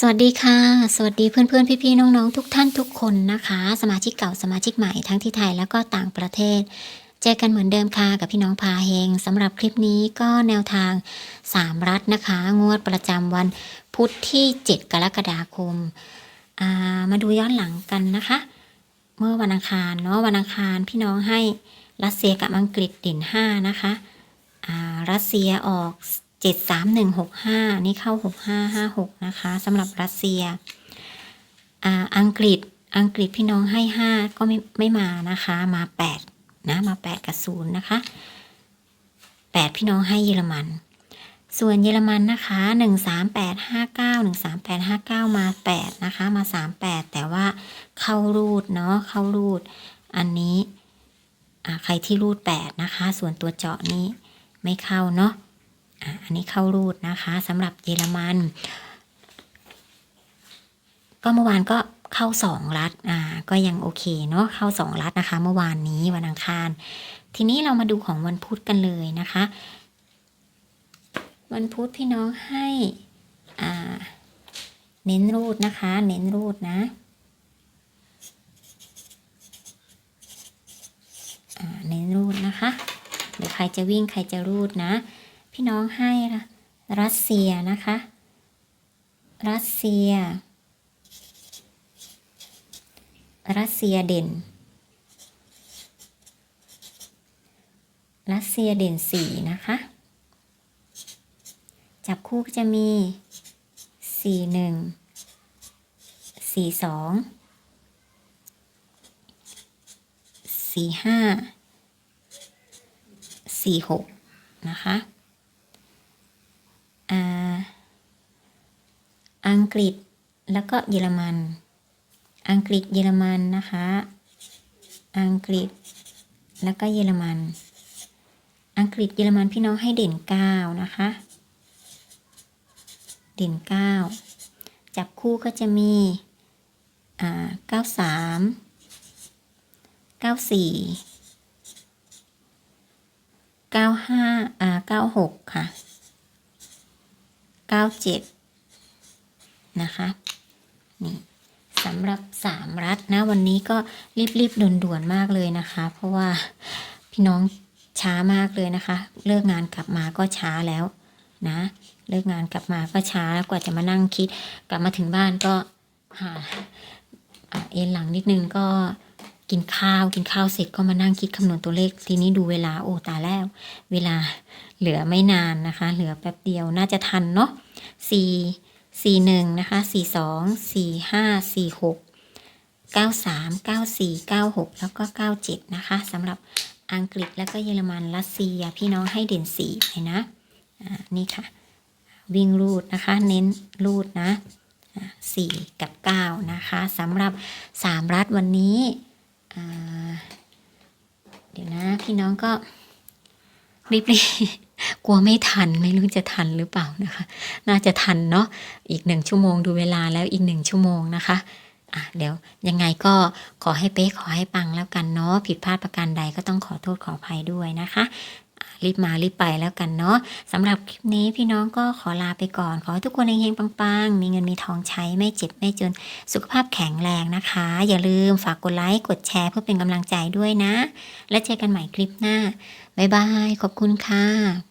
สวัสดีค่ะ สวัสดีเพื่อนๆพี่ๆน้องๆทุกท่านทุกคนนะคะ สมาชิกเก่าสมาชิกใหม่ทั้งที่ไทยแล้วก็ต่างประเทศ เจอกันเหมือนเดิมค่ะกับพี่น้องพาเฮงสำหรับคลิปนี้ก็แนวทาง 3 รัฐนะคะ งวดประจำวันพุธที่ 7 กรกฎาคมามาดูย้อนหลังกันนะคะ เมื่อวันอังคารเนาะวันอังคารพี่น้องให้รัสเซียกับอังกฤษเด่น5นะคะรัสเซียออก 73165 นี่เข้า 6556 นะคะสำหรับรัสเซียอ่าอังกฤษอังกฤษพี่น้องให้ 5 ก็ไม่ไม่มานะคะ มา 8 นะ มา 8 กับ 0 นะคะ 8 พี่น้องให้เยอรมัน ส่วนเยอรมันนะคะ 13859 13859 มา 8 นะคะ มา 38 แต่ว่าเข้ารูดเนาะ เข้ารูด อันนี้ใครที่รูด 8 นะคะ ส่วนตัวเจาะนี้ไม่เข้าเนาะ อันนี้เข้ารูดนะคะสำหรับเยอรมัน ก็เมื่อวานก็เข้าสองรัฐอ่าก็ยังโอเคเนาะเข้าสองรัฐนะคะ เมื่อวานนี้วันอังคาร ทีนี้เรามาดูของวันพุธกันเลยนะคะ วันพุธพี่น้องให้อ่าเน้นรูดนะคะ เน้นรูดนะเน้นรูดนะคะเดี๋ยวใครจะวิ่งใครจะรูดนะ พี่น้องให้ละรัสเซียนะคะ รัสเซีย รัสเซียเด่น รัสเซียเด่นสี่นะคะ จับคู่ก็จะมีสี่หนึ่งสี่สองสี่ห้าสี่หกนะคะ อ่าอัง กฤษแล้วก็เยอรมัน อังกฤษเยอรมันนะคะ อังกฤษแล้วก็เยอรมัน อังกฤษเยอรมันพี่น้องให้เด่นเก้านะคะ เด่นเก้าจับคู่ก็จะมีอ่าเก้าสามเก้าสี่เก้าห้าอ่าเก้าหกค่ะเก้าเจ็ด นะคะ นี่สำหรับสามรัฐนะ วันนี้ก็รีบๆด่วนๆมากเลยนะคะ เพราะว่าพี่น้องช้ามากเลยนะคะ เลิกงานกลับมาก็ช้าแล้วนะ เลิกงานกลับมาก็ช้ากว่าจะมานั่งคิด กลับมาถึงบ้านก็หาเอ็นหลังนิดนึงก็กินข้าวกินข้าวเสร็จก็มานั่งคิดคำนวณตัวเลขทีนี้ดูเวลาโอ้ตายแล้ว เวลาเหลือไม่นานนะคะ เหลือแป๊บเดียวน่าจะทันเนาะสี่ สี่หนึ่งนะคะสี่สองสี่ห้าสี่หกเก้าสามเก้าสี่เก้าหกแล้วก็เก้าเจ็ดนะคะสำหรับอังกฤษแล้วก็เยอรมันรัสเซียพี่น้องให้เด่นสี่ไปนะอ่านี่ค่ะ วิ่งรูดนะคะ เน้นรูดนะสี่กับเก้านะคะสำหรับสามรัฐวันนี้เดี๋ยวนะ พี่น้องก็รีบๆ กลัวไม่ทันไม่รู้จะทันหรือเปล่านะคะ น่าจะทันเนาะอีกหนึ่งชั่วโมงดูเวลาแล้วอีกหนึ่งชั่วโมงนะคะอะเดี๋ยวยังไงก็ขอให้เป๊ะขอให้ปังแล้วกันเนาะผิดพลาดประการใดก็ต้องขอโทษขออภัยด้วยนะคะรีบมารีบไปแล้วกันเนาะสำหรับคลิปนี้พี่น้องก็ขอลาไปก่อน ขอให้ทุกคนเฮงๆปังๆ มีเงินมีทองใช้ไม่เจ็บไม่จนสุขภาพแข็งแรงนะคะ อย่าลืมฝากกดไลค์กดแชร์เพื่อเป็นกำลังใจด้วยนะ และเจอกันใหม่คลิปหน้า บ๊ายบาย ขอบคุณค่ะ